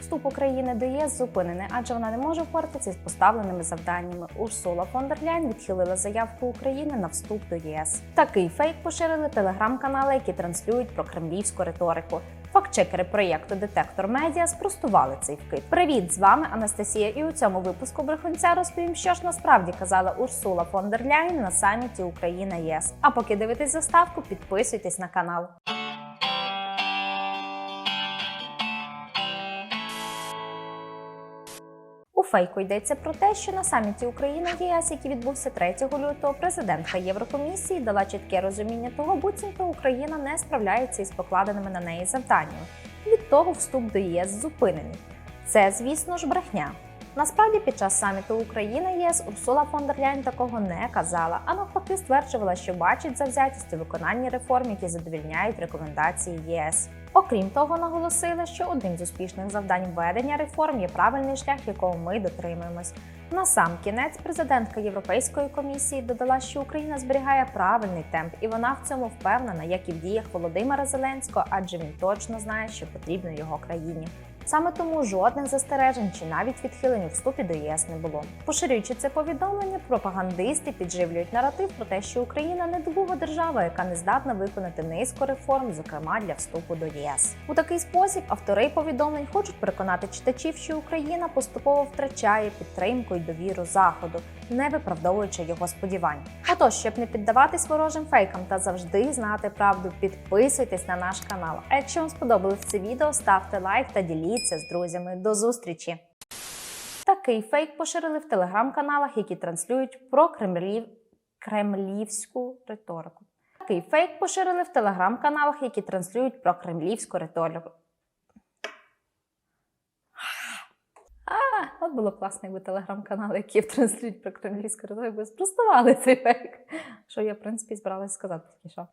Вступ України до ЄС зупинений, адже вона не може впоратися з поставленими завданнями. Урсула фон дер Ляйн відхилила заявку України на вступ до ЄС. Такий фейк поширили телеграм-канали, які транслюють про кремлівську риторику. Фактчекери проєкту Детектор Медіа спростували цей вкид. Привіт, з вами Анастасія. І у цьому випуску брехунця розповім, що ж насправді казала Урсула фон дер Ляйн на саміті Україна ЄС. А поки дивитесь заставку, підписуйтесь на канал. Фейку йдеться про те, що на саміті Україна ЄС, який відбувся 3 лютого, президентка Єврокомісії дала чітке розуміння того, буцімто Україна не справляється із покладеними на неї завданнями. Від того вступ до ЄС зупинений. Це, звісно ж, брехня. Насправді, під час саміту Україна ЄС Урсула фон дер Ляйн такого не казала, а навпаки стверджувала, що бачить завзятість у виконанні реформ, які задовільняють рекомендації ЄС. Окрім того, наголосила, що одним з успішних завдань введення реформ є правильний шлях, якого ми дотримуємось. На сам кінець президентка Європейської комісії додала, що Україна зберігає правильний темп, і вона в цьому впевнена, як і в діях Володимира Зеленського, адже він точно знає, що потрібно його країні. Саме тому жодних застережень чи навіть відхилень у вступі до ЄС не було. Поширюючи це повідомлення, пропагандисти підживлюють наратив про те, що Україна не друга держава, яка не здатна виконати низку реформ, зокрема для вступу до ЄС. У такий спосіб автори повідомлень хочуть переконати читачів, що Україна поступово втрачає підтримку і довіру заходу, не виправдовуючи його сподівань. Отож, щоб не піддаватись ворожим фейкам та завжди знати правду, підписуйтесь на наш канал. А якщо вам сподобалось це відео, ставте лайк та діліться з друзями. До зустрічі! Такий фейк поширили в телеграм-каналах, які транслюють про кремлів... кремлівську риторику. Такий фейк поширили в телеграм-каналах, які транслюють про кремлівську риторику. От було класно, якби телеграм-канали, які транслюють про кремлівську риторику, спростували цей фейк. Що я, в принципі, збиралася сказати тільки що.